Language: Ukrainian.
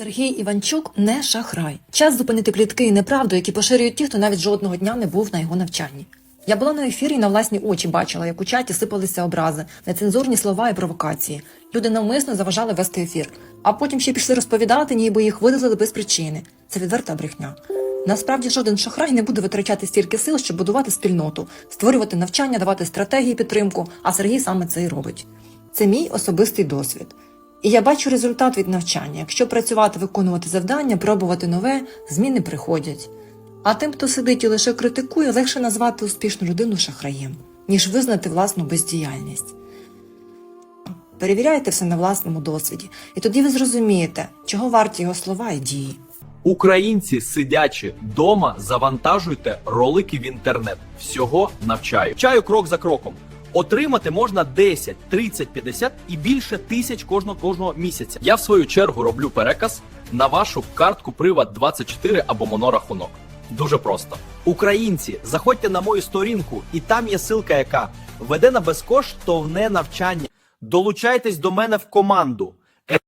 Сергій Іванчук не шахрай. Час зупинити плітки і неправду, які поширюють ті, хто навіть жодного дня не був на його навчанні. Я була на ефірі і на власні очі бачила, як у чаті сипалися образи, нецензурні слова і провокації. Люди навмисно заважали вести ефір, а потім ще пішли розповідати, ніби їх видалили без причини. Це відверта брехня. Насправді жоден шахрай не буде витрачати стільки сил, щоб будувати спільноту, створювати навчання, давати стратегії, підтримку. А Сергій саме це і робить. Це мій особистий досвід. І я бачу результат від навчання. Якщо працювати, виконувати завдання, пробувати нове, зміни приходять. А тим, хто сидить і лише критикує, легше назвати успішну людину шахраєм, ніж визнати власну бездіяльність. Перевіряйте все на власному досвіді, і тоді ви зрозумієте, чого варті його слова і дії. Українці, сидячи дома, завантажуйте ролики в інтернет. Всього навчаю. Вчаю крок за кроком. Отримати можна 10, 30, 50 і більше тисяч кожного кожного місяця. Я в свою чергу роблю переказ на вашу картку Приват 24 або монорахунок. Дуже просто. Українці, заходьте на мою сторінку, і там є ссылка, яка веде на безкоштовне навчання. Долучайтесь до мене в команду.